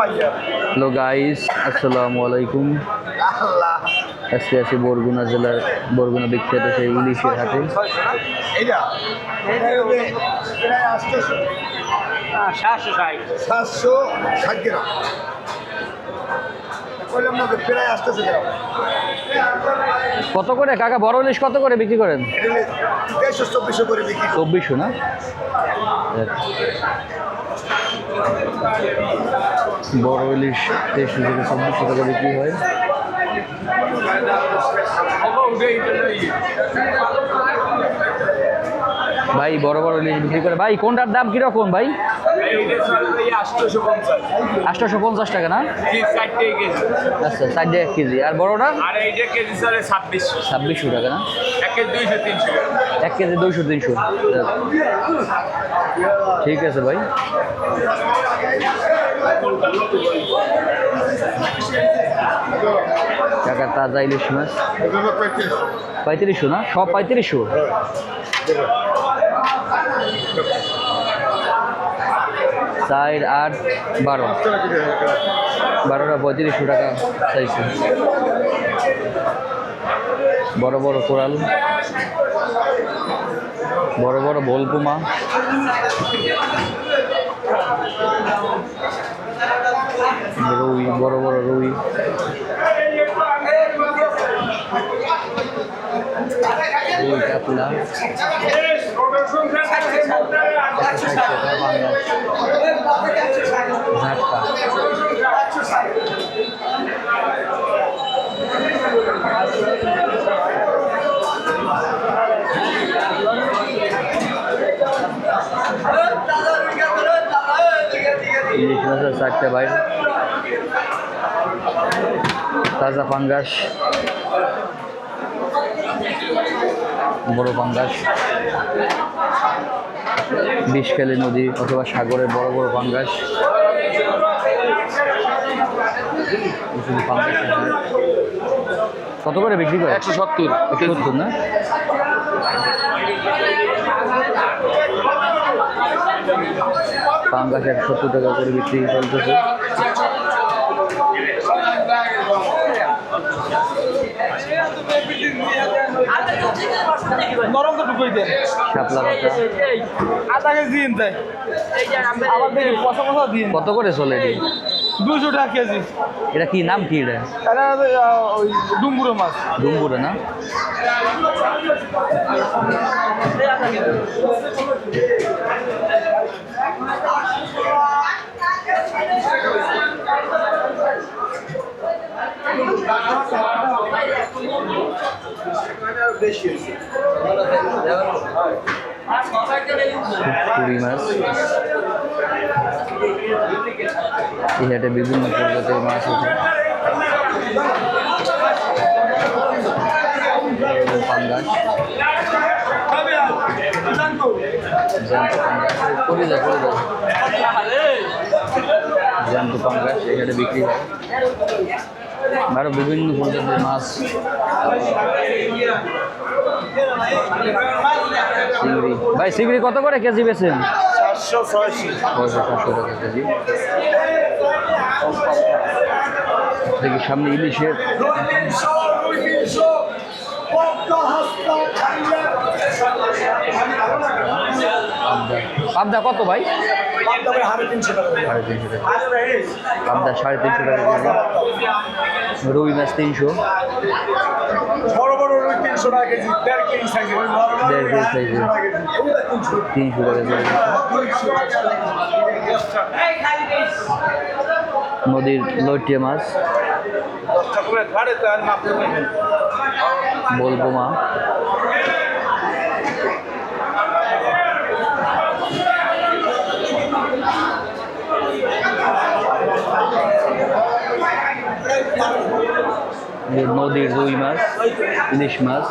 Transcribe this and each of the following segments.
Hello guys আসসালামু আলাইকুম আজকে আছি বরগুনা জেলার বরগুনা বিখ্যাত সেই ইলিশের হাটে। সাতশো ষাট গ্রাম। গ্রাম কত করে? কাকা বড় ইলিশ কত করে বিক্রি করেন? এটা চব্বিশশো করে বিক্রি চব্বিশশো না? বড় ইলিশ তেইশশো থেকে চব্বিশশো টাকা বিক্রি হয়। ভাই, বড় বড় ইলিশ বিক্রি করে। ভাই, কোনটার দাম কীরকম ভাই? আটশোশো পঞ্চাশ টাকা না? আচ্ছা ষাট টাকা কেজি। আর বড়টা? ছাব্বিশশো ছাব্বিশশো টাকা না? এক এক কেজি দুইশো তিনশো। ঠিক আছে ভাই। টাকা তাজা ইলিশ মাছ। পঁয়ত্রিশশো না? সব পঁয়ত্রিশশো? চার, আট, বারো। বারোটা পঁয়ত্রিশশো টাকা চাইছে বড় বড় কোরাল। বড় বড় ভোলপুমা রুই বড় বড় রুই। রুই কাতলা। মাছের চারটে বাইর তাজা পাঙ্গাস। বড় পাঙ্গাস। বিষকালী নদী অথবা সাগরের বড় বড় পাঙ্গাস। কত করে বিক্রি করে? একশো সত্তর। একশো সত্তর না? পাঙ্গাস একশো সত্তর টাকা করে বিক্রি চলতেছে। নরম তো ঢুকুই দেন শাপলা আধা কেজি দিন তাই আবার দেখি পচা পচা দিন। কত করে চলে এটি? দুশো টাকা কেজি। এটা কি নাম কি এটা? এটা ওই ডুম্বুরো মাছ। ডুম্বুরে না? পুরি মাছ এই বিভিন্ন প্রজাতির মাছ আছে পাঙ্গাস। করে যায় করে যায় জ্যান্ত পাঙ্গাস এখানে বিক্রি হয়। আরও বিভিন্ন প্রজাতির মাছ, চিংড়ি। ভাই, চিংড়ি কত করে কেজি বেছেন? কেজি। দেখি, সামনে ইলিশের পাবদা কত, ভাই? সাড়ে তিনশো টাকা সাড়ে তিনশো টাকা। পাবদা সাড়ে তিনশো টাকা কেজি রুই মাছ তিনশো। বড় বড় রুই তিনশো টাকা কেজি দেড় কেজি সাইজের। দেড় কেজি সাইজের। তিনশো টাকা কেজি। নদীর লইটিয়া মাছ। বলব মা। যে নদীর রুই মাছ ইলিশ মাছ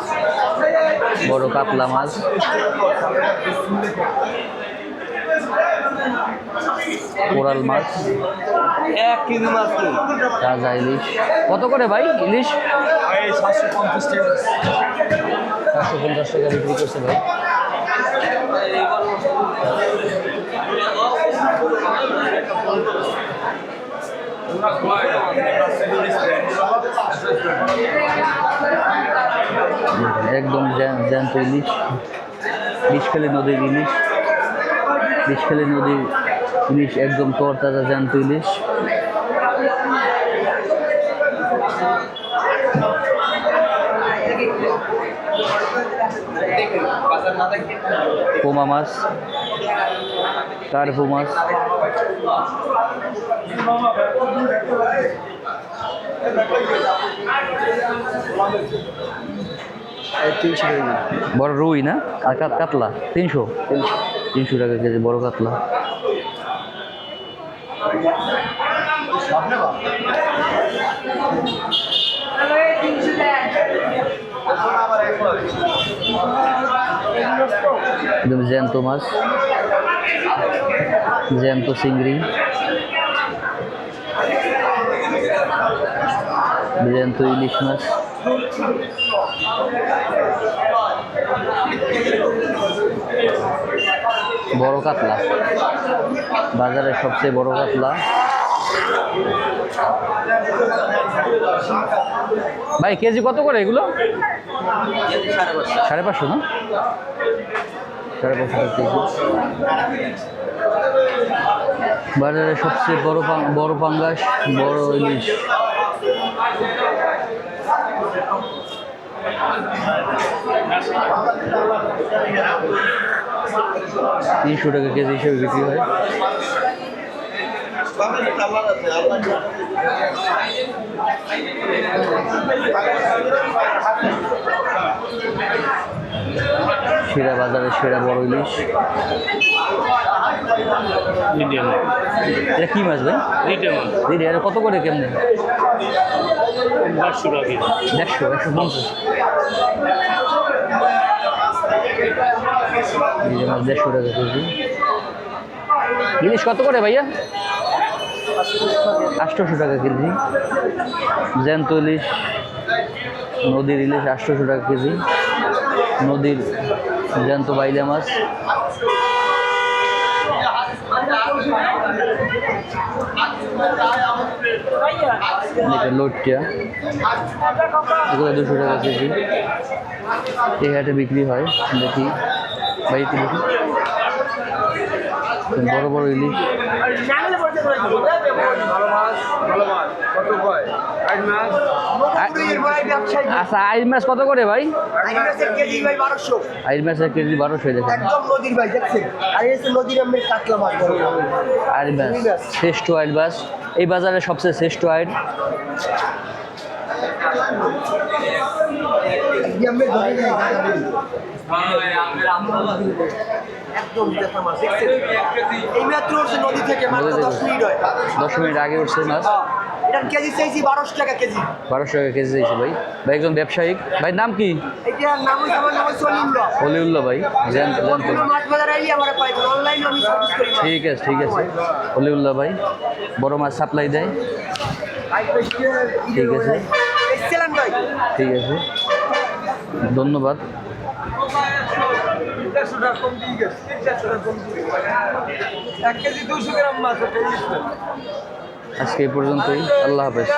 বড় কাতলা মাছ। কোরাল মাছ। এক কেজি মাছ তাজা ইলিশ। কত করে ভাই ইলিশ? সাতশো পঞ্চাশ টাকা। চারশো পঞ্চাশ টাকা বিক্রি করছে ভাই একদম জ্যান- জ্যান্ত বিষখালী নদীর ইলিশ। বিষখালী নদীর ইলিশ একদম তরতাজা জ্যান্ত ইলিশ। পোমা মাছ, কার্পু মাছ। তিনশো বড় রুই না? আর কাত- কাতলা? তিনশো। তিনশো টাকা কেজি বড় কাতলা। একদম জ্যান্ত মাছ। জ্যান্ত চিংড়ি। জ্যান্ত ইলিশ মাছ। বড় কাতলা। বাজারের সবচেয়ে বড় কাতলা। ভাই, কেজি কত করে এগুলো? সাড়ে পাঁচশো না? সাড়ে পাঁচশো কেজি। বাজারে সবচেয়ে বড় বড় পাঙ্গাস, বড় ইলিশ। তিনশো টাকা কেজি হিসেবে বিক্রি হয়। সেরা বাজারে সেরা বড় ইলিশ। এটা কি মাছ ভাই? কত করে কেমনে? পাঁচশো টাকা দেড়শো একশো পঞ্চাশ। দেড়শো টাকা কেজি। ইলিশ কত করে ভাইয়া? আটশোশো টাকা কেজি। জ্যান্ত ইলিশ, নদীর ইলিশ, আটশোশো টাকা কেজি। নদীর জ্যান্ত বাইলে মাছ। এটা লোটটা এগুলো দুশো টাকা কেজি। এই হাটে বিক্রি হয় দেখি। বাড়িতে দেখি। বড় বড় ইলিশ। আচ্ছা মাছ কত করে ভাই? কেজি বারোশো মাছের কেজি বারোশো দেখেন। আর শ্রেষ্ঠ আইল মাছ। এই বাজারে সবচেয়ে শ্রেষ্ঠ আইল এই আমি ধরে যাই দাদা বলি। একদম দেখা মাছ এই মাত্র উঠছে নদী থেকে মাত্র দশ মিনিট হয় দশ মিনিট আগে উঠছে মাছ। এটার কেজি চাইছি বারোশো টাকা কেজি বারোশো টাকা কেজি ভাই। ভাই একজন ব্যবসায়িক। ভাই নাম কি? এটার নাম হচ্ছে আমার নাম হচ্ছে অলিন্দ্র হলিউল্লাহ ভাই জান জানতো মাছ বাজার আইলে আমার পাইবেন অনলাইনে আমি সার্ভিস করি ঠিক আছে ঠিক আছে। হলিউল্লাহ ভাই বড় মাছ সাপ্লাই দেয়। ঠিক আছে। ঠিক আছে। ধন্যবাদ। দেড়শো টাকা কম দিয়ে গেছে চারশো টাকা কম দিয়ে এক কেজি দুশো গ্রাম মাছ। আজকে এই পর্যন্তই। আল্লাহ হাফেজ।